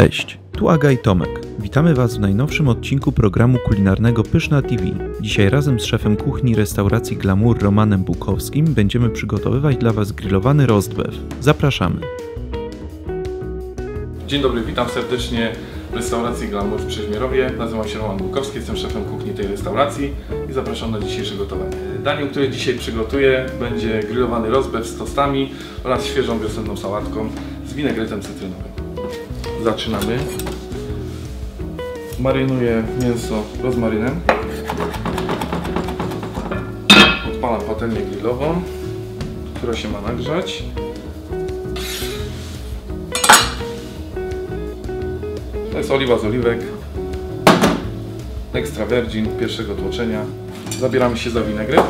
Cześć, tu Aga i Tomek. Witamy Was w najnowszym odcinku programu kulinarnego Pyszna TV. Dzisiaj razem z szefem kuchni restauracji Glamour Romanem Bukowskim będziemy przygotowywać dla Was grillowany rostbeef. Zapraszamy. Dzień dobry, witam serdecznie w restauracji Glamour w Przeźmierowie. Nazywam się Roman Bukowski, jestem szefem kuchni tej restauracji i zapraszam na dzisiejsze gotowanie. Daniem, które dzisiaj przygotuję będzie grillowany rozbew z tostami oraz świeżą wiosenną sałatką z winegretem cytrynowym. Zaczynamy. Marynuję mięso rozmarynem. Odpalam patelnię grillową, która się ma nagrzać. To jest oliwa z oliwek. Extra virgin pierwszego tłoczenia. Zabieramy się za winegret.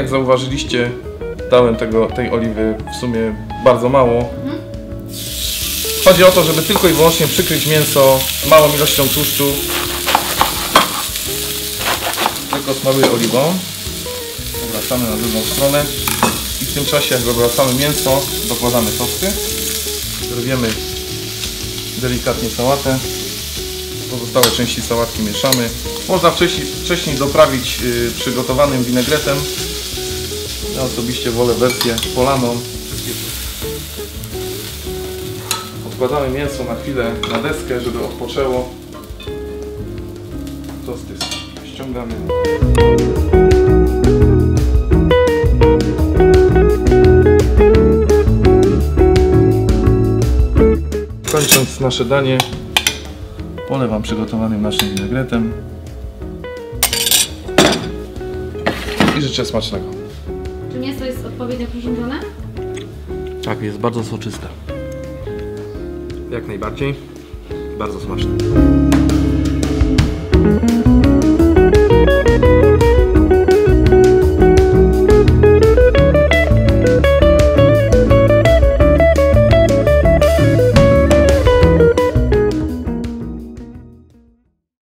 Jak zauważyliście, dałem tego, tej oliwy w sumie bardzo mało. Chodzi o to, żeby tylko i wyłącznie przykryć mięso małą ilością tłuszczu. Tylko smaruję oliwą. Wracamy na drugą stronę. I w tym czasie, jak obracamy mięso, dokładamy tosty. Robiemy delikatnie sałatę. Pozostałe części sałatki mieszamy. Można wcześniej, wcześniej doprawić yy, przygotowanym winegretem. Ja osobiście wolę wersję polaną. Odkładamy mięso na chwilę na deskę, żeby odpoczęło. Tosty ściągamy. Kończąc nasze danie, polewam przygotowanym naszym winegretem i życzę smacznego. Czy mięso jest odpowiednio przyrządzone? Tak, jest bardzo soczyste. Jak najbardziej. Bardzo smaczne.